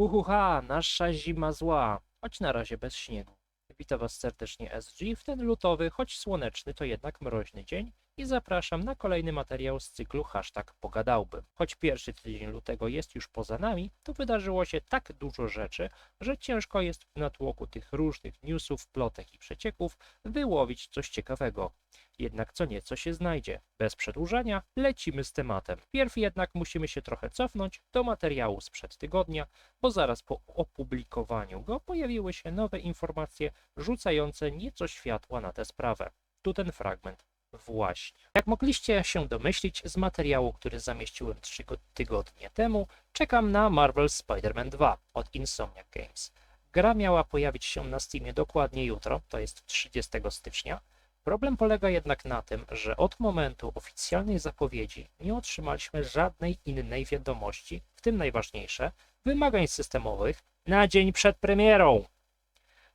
Uhuha, nasza zima zła, choć na razie bez śniegu. Witam Was serdecznie SG w ten lutowy, choć słoneczny, to jednak mroźny dzień i zapraszam na kolejny materiał z cyklu hashtag pogadałbym. Choć pierwszy tydzień lutego jest już poza nami, to wydarzyło się tak dużo rzeczy, że ciężko jest w natłoku tych różnych newsów, plotek i przecieków wyłowić coś ciekawego. Jednak co nieco się znajdzie. Bez przedłużania lecimy z tematem. Pierw jednak musimy się trochę cofnąć do materiału sprzed tygodnia, bo zaraz po opublikowaniu go pojawiły się nowe informacje rzucające nieco światła na tę sprawę. Tu ten fragment. Właśnie. Jak mogliście się domyślić z materiału, który zamieściłem 3 tygodnie temu, czekam na Marvel Spider-Man 2 od Insomniac Games. Gra miała pojawić się na Steamie dokładnie jutro, to jest 30 stycznia. Problem polega jednak na tym, że od momentu oficjalnej zapowiedzi nie otrzymaliśmy żadnej innej wiadomości, w tym najważniejsze, wymagań systemowych na dzień przed premierą.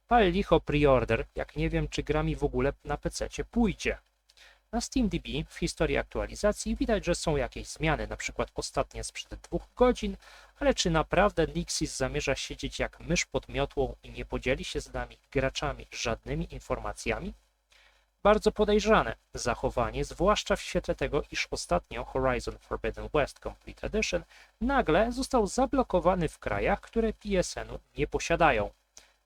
Pal licho preorder, jak nie wiem, czy gra mi w ogóle na PC pójdzie. Na SteamDB w historii aktualizacji widać, że są jakieś zmiany, przykład ostatnie sprzed dwóch godzin, ale czy naprawdę Nixis zamierza siedzieć jak mysz pod miotłą i nie podzieli się z nami, graczami, żadnymi informacjami? Bardzo podejrzane zachowanie, zwłaszcza w świetle tego, iż ostatnio Horizon Forbidden West Complete Edition nagle został zablokowany w krajach, które PSN-u nie posiadają.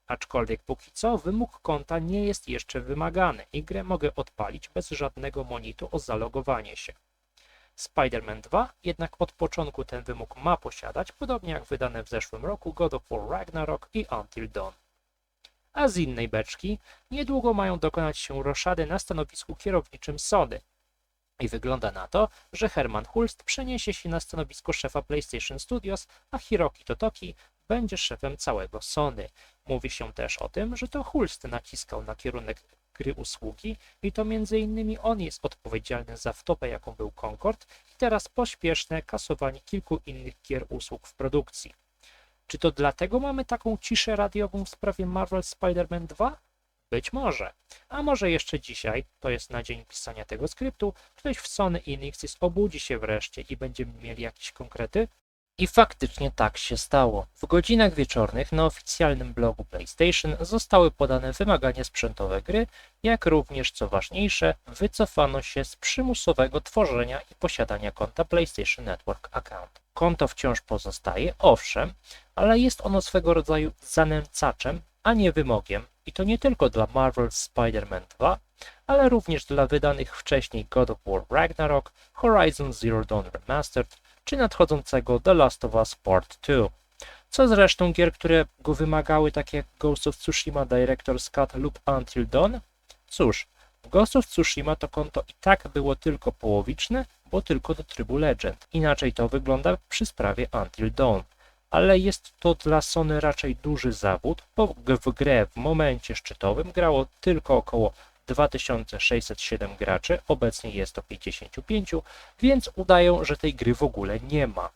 Aczkolwiek póki co wymóg konta nie jest jeszcze wymagany i grę mogę odpalić bez żadnego monitu o zalogowanie się. Spider-Man 2 jednak od początku ten wymóg ma posiadać, podobnie jak wydane w zeszłym roku God of War Ragnarok i Until Dawn. A z innej beczki niedługo mają dokonać się roszady na stanowisku kierowniczym Sony. I wygląda na to, że Herman Hulst przeniesie się na stanowisko szefa PlayStation Studios, a Hiroki Totoki będzie szefem całego Sony. Mówi się też o tym, że to Hulst naciskał na kierunek gry usługi i to innymi on jest odpowiedzialny za wtopę, jaką był Concord i teraz pośpieszne kasowanie kilku innych gier usług w produkcji. Czy to dlatego mamy taką ciszę radiową w sprawie Marvel Spider-Man 2? Być może. A może jeszcze dzisiaj, to jest na dzień pisania tego skryptu, ktoś w Sony i Nixis obudzi się wreszcie i będziemy mieli jakieś konkrety? I faktycznie tak się stało. W godzinach wieczornych na oficjalnym blogu PlayStation zostały podane wymagania sprzętowe gry, jak również, co ważniejsze, wycofano się z przymusowego tworzenia i posiadania konta PlayStation Network Account. Konto wciąż pozostaje, owszem, ale jest ono swego rodzaju zanęcaczem, a nie wymogiem. I to nie tylko dla Marvel Spider-Man 2, ale również dla wydanych wcześniej God of War Ragnarok, Horizon Zero Dawn Remastered, czy nadchodzącego The Last of Us Part 2. Co zresztą gier, które go wymagały, takie jak Ghost of Tsushima Director's Cut lub Until Dawn? Cóż, w Ghost of Tsushima to konto i tak było tylko połowiczne, bo tylko do trybu Legend. Inaczej to wygląda przy sprawie Until Dawn. Ale jest to dla Sony raczej duży zawód, bo w grę w momencie szczytowym grało tylko około 2607 graczy, obecnie jest to 55, więc udają, że tej gry w ogóle nie ma.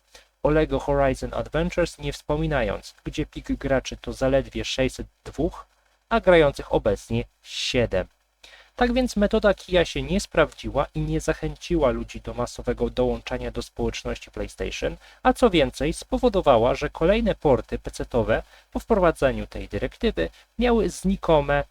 O LEGO Horizon Adventures nie wspominając, gdzie pik graczy to zaledwie 602, a grających obecnie 7. Tak więc metoda kija się nie sprawdziła i nie zachęciła ludzi do masowego dołączania do społeczności PlayStation, a co więcej spowodowała, że kolejne porty PC-owe po wprowadzeniu tej dyrektywy miały znikome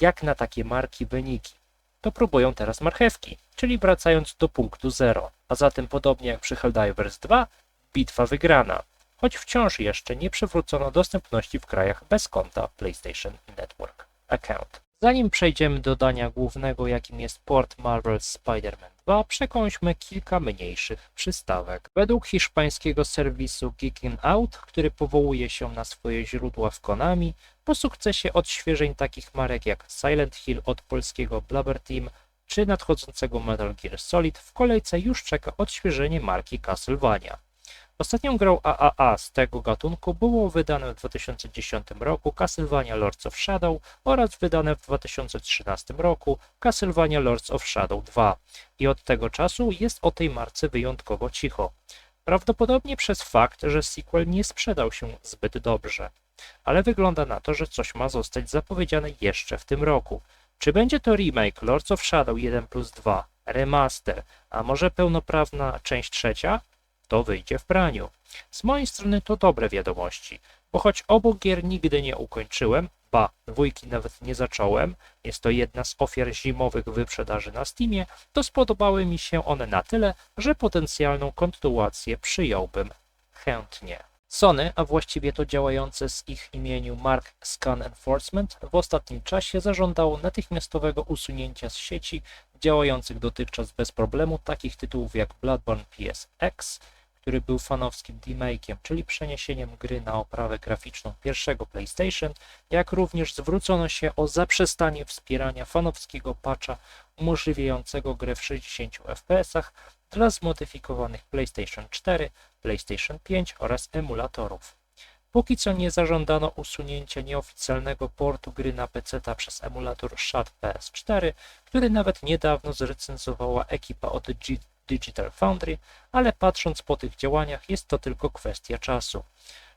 jak na takie marki wyniki. To próbują teraz marchewki, czyli wracając do punktu zero, a zatem podobnie jak przy Helldivers 2, bitwa wygrana, choć wciąż jeszcze nie przywrócono dostępności w krajach bez konta PlayStation Network Account. Zanim przejdziemy do dania głównego, jakim jest port Marvel Spider-Man 2, przekąśmy kilka mniejszych przystawek. Według hiszpańskiego serwisu Geekin Out, który powołuje się na swoje źródła w Konami, po sukcesie odświeżeń takich marek jak Silent Hill od polskiego Blubber Team czy nadchodzącego Metal Gear Solid, w kolejce już czeka odświeżenie marki Castlevania. Ostatnią grą AAA z tego gatunku było wydane w 2010 roku Castlevania Lords of Shadow oraz wydane w 2013 roku Castlevania Lords of Shadow 2 i od tego czasu jest o tej marce wyjątkowo cicho. Prawdopodobnie przez fakt, że sequel nie sprzedał się zbyt dobrze. Ale wygląda na to, że coś ma zostać zapowiedziane jeszcze w tym roku. Czy będzie to remake Lords of Shadow 1 plus 2, remaster, a może pełnoprawna część trzecia? To wyjdzie w praniu. Z mojej strony to dobre wiadomości. bo choć obu gier nigdy nie ukończyłem, ba, dwójki nawet nie zacząłem, jest to jedna z ofiar zimowych wyprzedaży na Steamie, to spodobały mi się one na tyle, że potencjalną kontynuację przyjąłbym chętnie. Sony, a właściwie to działające z ich imieniu Mark Scan Enforcement, w ostatnim czasie zażądało natychmiastowego usunięcia z sieci działających dotychczas bez problemu takich tytułów jak Bloodborne PSX, który był fanowskim remake'iem, czyli przeniesieniem gry na oprawę graficzną pierwszego PlayStation, jak również zwrócono się o zaprzestanie wspierania fanowskiego patcha umożliwiającego grę w 60 fps dla zmodyfikowanych PlayStation 4, PlayStation 5 oraz emulatorów. Póki co nie zażądano usunięcia nieoficjalnego portu gry na PC przez emulator SHAD PS4, który nawet niedawno zrecenzowała ekipa od G Digital Foundry, ale patrząc po tych działaniach jest to tylko kwestia czasu.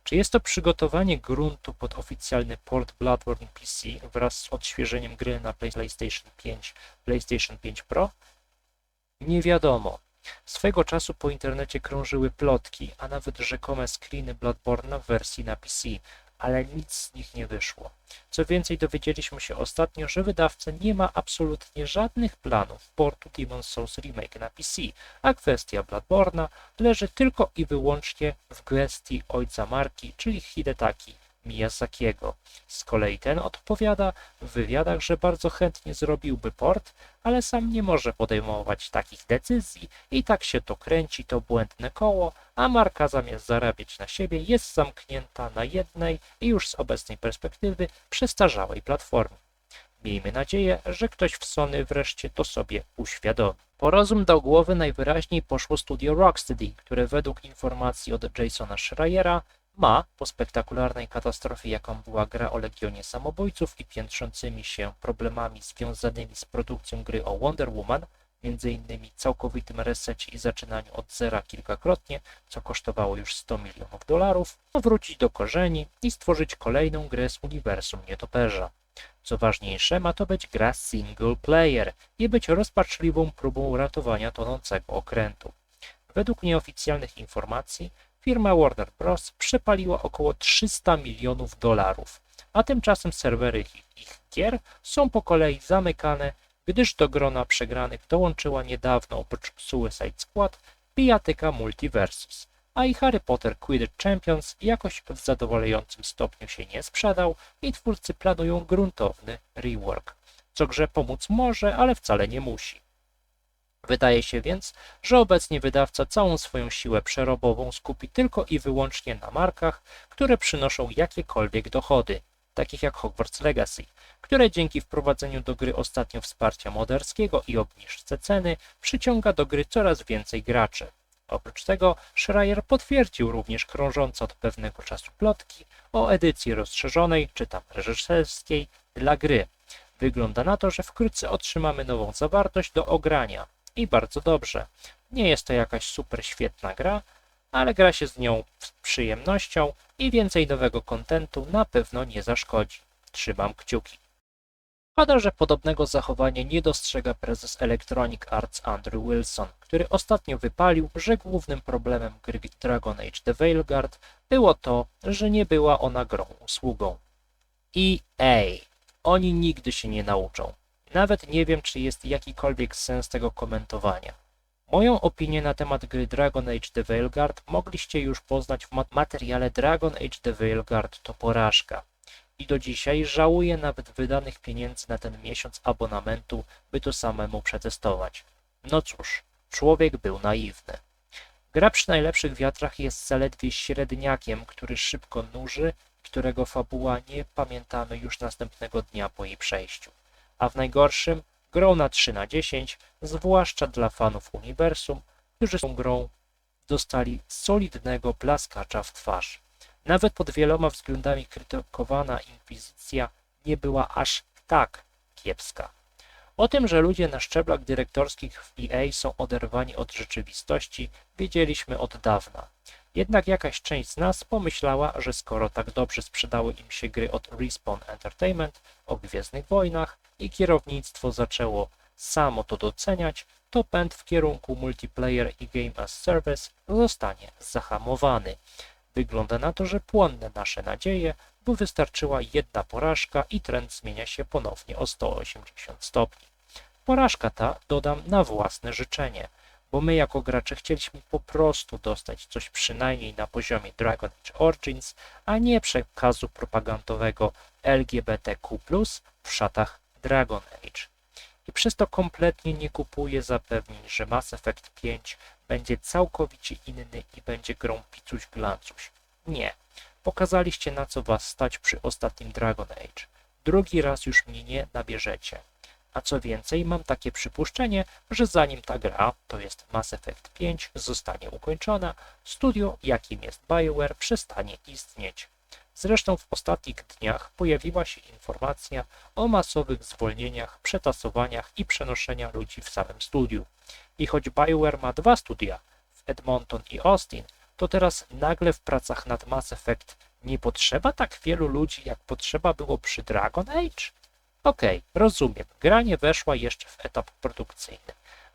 Czy jest to przygotowanie gruntu pod oficjalny port Bloodborne PC wraz z odświeżeniem gry na PlayStation 5, PlayStation 5 Pro? Nie wiadomo. Swego czasu po internecie krążyły plotki, a nawet rzekome screeny Bloodborne'a w wersji na PC, ale nic z nich nie wyszło. Co więcej, dowiedzieliśmy się ostatnio, że wydawca nie ma absolutnie żadnych planów portu Demon's Souls Remake na PC, a kwestia Bloodborne'a leży tylko i wyłącznie w gestii ojca marki, czyli Hidetaki Miyazakiego. Z kolei ten odpowiada w wywiadach, że bardzo chętnie zrobiłby port, ale sam nie może podejmować takich decyzji i tak się to kręci to błędne koło, a marka zamiast zarabiać na siebie jest zamknięta na jednej i już z obecnej perspektywy przestarzałej platformie. Miejmy nadzieję, że ktoś w Sony wreszcie to sobie uświadomi. Po rozum do głowy najwyraźniej poszło studio Rocksteady, które według informacji od Jasona Schreiera ma, po spektakularnej katastrofie, jaką była gra o Legionie Samobójców i piętrzącymi się problemami związanymi z produkcją gry o Wonder Woman, innymi całkowitym resecie i zaczynaniu od zera kilkakrotnie, co kosztowało już 100 milionów dolarów, wrócić do korzeni i stworzyć kolejną grę z uniwersum nietoperza. Co ważniejsze, ma to być gra single player i być rozpaczliwą próbą ratowania tonącego okrętu. Według nieoficjalnych informacji firma Warner Bros. przepaliła około 300 milionów dolarów, a tymczasem serwery ich, gier są po kolei zamykane, gdyż do grona przegranych dołączyła niedawno oprócz Suicide Squad pijatyka Multiversus, a i Harry Potter Quidditch Champions jakoś w zadowalającym stopniu się nie sprzedał i twórcy planują gruntowny rework, co grze pomóc może, ale wcale nie musi. Wydaje się więc, że obecnie wydawca całą swoją siłę przerobową skupi tylko i wyłącznie na markach, które przynoszą jakiekolwiek dochody, takich jak Hogwarts Legacy, które dzięki wprowadzeniu do gry ostatnio wsparcia moderskiego i obniżce ceny przyciąga do gry coraz więcej graczy. Oprócz tego Schreier potwierdził również krążące od pewnego czasu plotki o edycji rozszerzonej czy tam reżyserskiej dla gry. Wygląda na to, że wkrótce otrzymamy nową zawartość do ogrania, i bardzo dobrze. Nie jest to jakaś super świetna gra, ale gra się z nią z przyjemnością i więcej nowego kontentu na pewno nie zaszkodzi. Trzymam kciuki. Szkoda, że podobnego zachowania nie dostrzega prezes Electronic Arts Andrew Wilson, który ostatnio wypalił, że głównym problemem gry Dragon Age The Veilguard było to, że nie była ona grą usługą. EA. Oni nigdy się nie nauczą. Nawet nie wiem, czy jest jakikolwiek sens tego komentowania. Moją opinię na temat gry Dragon Age The Veilguard mogliście już poznać w materiale Dragon Age The Veilguard to porażka. I do dzisiaj żałuję nawet wydanych pieniędzy na ten miesiąc abonamentu, by to samemu przetestować. No cóż, człowiek był naiwny. Gra przy najlepszych wiatrach jest zaledwie średniakiem, który szybko nuży, którego fabuła nie pamiętamy już następnego dnia po jej przejściu a w najgorszym grą na 3 na 10, zwłaszcza dla fanów uniwersum, którzy tą grą dostali solidnego plaskacza w twarz. Nawet pod wieloma względami krytykowana Inkwizycja nie była aż tak kiepska. O tym, że ludzie na szczeblach dyrektorskich w EA są oderwani od rzeczywistości, wiedzieliśmy od dawna. Jednak jakaś część z nas pomyślała, że skoro tak dobrze sprzedały im się gry od Respawn Entertainment o Gwiezdnych Wojnach i kierownictwo zaczęło samo to doceniać, to pęd w kierunku multiplayer i game as service zostanie zahamowany. Wygląda na to, że płonne nasze nadzieje, bo wystarczyła jedna porażka i trend zmienia się ponownie o 180 stopni. Porażka ta dodam na własne życzenie, bo my jako gracze chcieliśmy po prostu dostać coś przynajmniej na poziomie Dragon Age Origins, a nie przekazu propagandowego LGBTQ+, w szatach Dragon Age. I przez to kompletnie nie kupuję zapewnień, że Mass Effect 5 będzie całkowicie inny i będzie grą picuś glancuś. Nie. Pokazaliście na co was stać przy ostatnim Dragon Age. Drugi raz już mnie nie nabierzecie. A co więcej, mam takie przypuszczenie, że zanim ta gra, to jest Mass Effect 5, zostanie ukończona, studio, jakim jest BioWare, przestanie istnieć. Zresztą w ostatnich dniach pojawiła się informacja o masowych zwolnieniach, przetasowaniach i przenoszenia ludzi w samym studiu. I choć BioWare ma dwa studia, w Edmonton i Austin, to teraz nagle w pracach nad Mass Effect nie potrzeba tak wielu ludzi, jak potrzeba było przy Dragon Age? Okej, okay, rozumiem, gra nie weszła jeszcze w etap produkcyjny,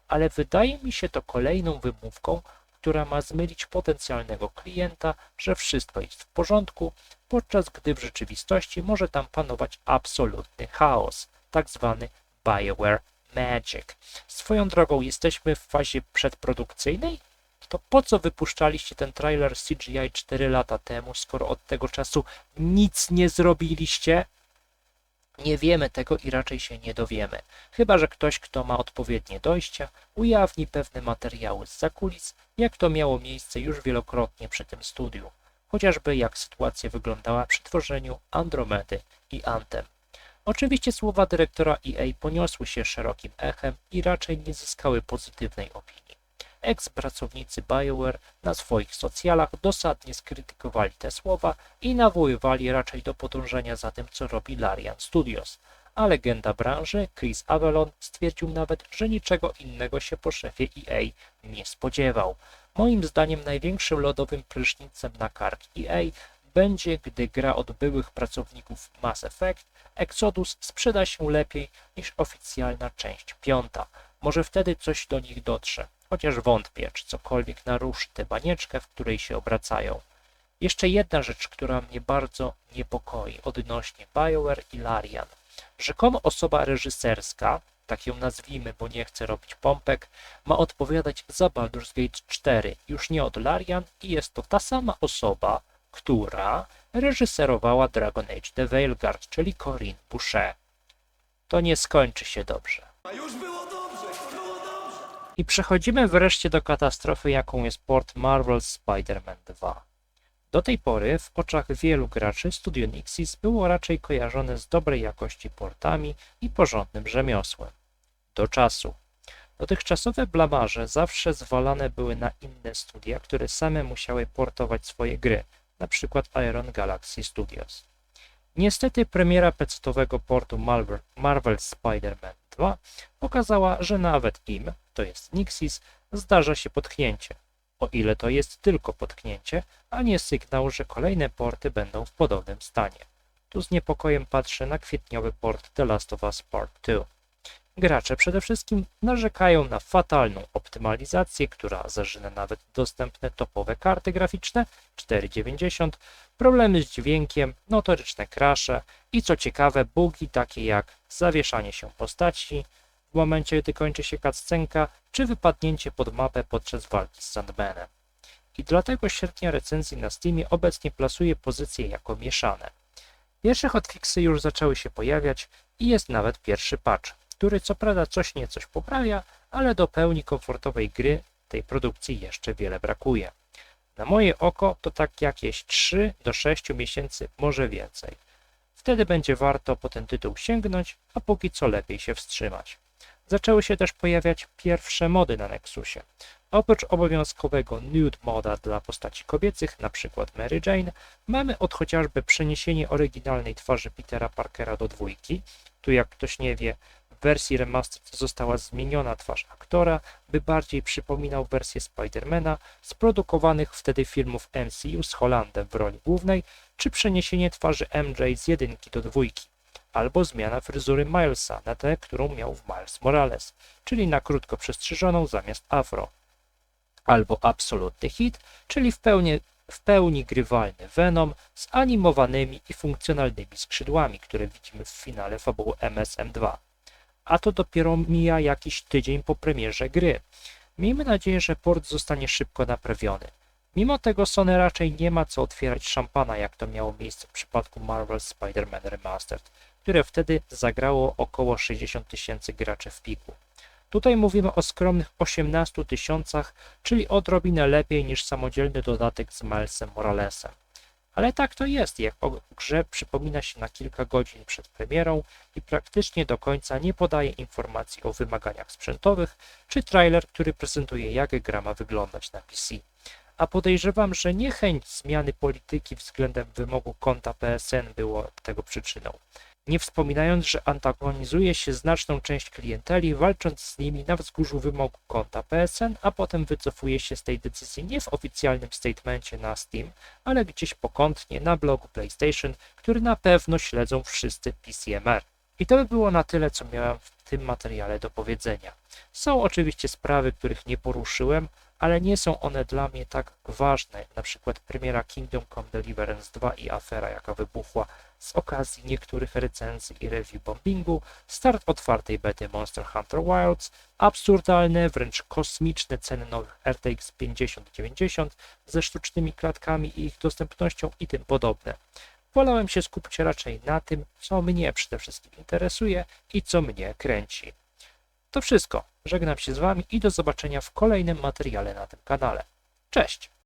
ale wydaje mi się to kolejną wymówką, która ma zmylić potencjalnego klienta, że wszystko jest w porządku, podczas gdy w rzeczywistości może tam panować absolutny chaos, tak zwany Bioware Magic. Swoją drogą jesteśmy w fazie przedprodukcyjnej? To po co wypuszczaliście ten trailer CGI 4 lata temu, skoro od tego czasu nic nie zrobiliście? Nie wiemy tego i raczej się nie dowiemy, chyba że ktoś, kto ma odpowiednie dojścia, ujawni pewne materiały z zakulis, jak to miało miejsce już wielokrotnie przy tym studiu, chociażby jak sytuacja wyglądała przy tworzeniu Andromedy i Anthem. Oczywiście słowa dyrektora EA poniosły się szerokim echem i raczej nie zyskały pozytywnej opinii. Ex-pracownicy BioWare na swoich socjalach dosadnie skrytykowali te słowa i nawoływali raczej do podążenia za tym, co robi Larian Studios. A legenda branży, Chris Avalon, stwierdził nawet, że niczego innego się po szefie EA nie spodziewał. Moim zdaniem największym lodowym prysznicem na kark EA będzie, gdy gra od byłych pracowników Mass Effect Exodus sprzeda się lepiej niż oficjalna część piąta. Może wtedy coś do nich dotrze chociaż wątpię, czy cokolwiek naruszy tę banieczkę, w której się obracają. Jeszcze jedna rzecz, która mnie bardzo niepokoi odnośnie BioWare i Larian. Rzekomo osoba reżyserska, tak ją nazwijmy, bo nie chcę robić pompek, ma odpowiadać za Baldur's Gate 4, już nie od Larian i jest to ta sama osoba, która reżyserowała Dragon Age The Veilguard, czyli Corinne Boucher. To nie skończy się dobrze. A już było i przechodzimy wreszcie do katastrofy, jaką jest port Marvel's Spider-Man 2. Do tej pory w oczach wielu graczy Studio Nixis było raczej kojarzone z dobrej jakości portami i porządnym rzemiosłem. Do czasu. Dotychczasowe blamarze zawsze zwalane były na inne studia, które same musiały portować swoje gry, np. Iron Galaxy Studios. Niestety premiera pecetowego portu Marvel Spider-Man 2 pokazała, że nawet im, to jest Nixis, zdarza się potknięcie. O ile to jest tylko potknięcie, a nie sygnał, że kolejne porty będą w podobnym stanie. Tu z niepokojem patrzę na kwietniowy port The Last of Us Part 2. Gracze przede wszystkim narzekają na fatalną optymalizację, która zażyna nawet dostępne topowe karty graficzne 490, problemy z dźwiękiem, notoryczne crashe i co ciekawe bugi takie jak zawieszanie się postaci w momencie gdy kończy się cutscenka, czy wypadnięcie pod mapę podczas walki z Sandmanem. I dlatego średnia recenzji na Steamie obecnie plasuje pozycje jako mieszane. Pierwsze hotfixy już zaczęły się pojawiać i jest nawet pierwszy patch który co prawda coś niecoś poprawia, ale do pełni komfortowej gry tej produkcji jeszcze wiele brakuje. Na moje oko to tak jakieś 3 do 6 miesięcy, może więcej. Wtedy będzie warto po ten tytuł sięgnąć, a póki co lepiej się wstrzymać. Zaczęły się też pojawiać pierwsze mody na Nexusie. Oprócz obowiązkowego nude moda dla postaci kobiecych, np. Mary Jane, mamy od chociażby przeniesienie oryginalnej twarzy Petera Parkera do dwójki. Tu jak ktoś nie wie, w wersji remastered została zmieniona twarz aktora, by bardziej przypominał wersję Spidermana z produkowanych wtedy filmów MCU z Hollandem w roli głównej, czy przeniesienie twarzy MJ z jedynki do dwójki, albo zmiana fryzury Milesa na tę, którą miał w Miles Morales, czyli na krótko przestrzyżoną zamiast afro, albo absolutny hit, czyli w pełni w pełni grywalny Venom z animowanymi i funkcjonalnymi skrzydłami, które widzimy w finale fabuły MSM2. A to dopiero mija jakiś tydzień po premierze gry. Miejmy nadzieję, że port zostanie szybko naprawiony. Mimo tego Sony raczej nie ma co otwierać szampana, jak to miało miejsce w przypadku Marvel Spider-Man Remastered, które wtedy zagrało około 60 tysięcy graczy w piku. Tutaj mówimy o skromnych 18 tysiącach, czyli odrobinę lepiej niż samodzielny dodatek z Milesem Moralesem. Ale tak to jest, jak o grze przypomina się na kilka godzin przed premierą i praktycznie do końca nie podaje informacji o wymaganiach sprzętowych, czy trailer, który prezentuje jak gra ma wyglądać na PC. A podejrzewam, że niechęć zmiany polityki względem wymogu konta PSN było tego przyczyną. Nie wspominając, że antagonizuje się znaczną część klienteli, walcząc z nimi na wzgórzu wymogu konta PSN, a potem wycofuje się z tej decyzji nie w oficjalnym statemencie na Steam, ale gdzieś pokątnie na blogu PlayStation, który na pewno śledzą wszyscy PCMR. I to by było na tyle, co miałem w tym materiale do powiedzenia. Są oczywiście sprawy, których nie poruszyłem, ale nie są one dla mnie tak ważne, na przykład premiera Kingdom Come Deliverance 2 i afera, jaka wybuchła z okazji niektórych recenzji i review bombingu, start otwartej bety Monster Hunter Wilds, absurdalne, wręcz kosmiczne ceny nowych RTX 5090 ze sztucznymi klatkami i ich dostępnością i tym podobne. Wolałem się skupić raczej na tym, co mnie przede wszystkim interesuje i co mnie kręci. To wszystko. Żegnam się z Wami i do zobaczenia w kolejnym materiale na tym kanale. Cześć!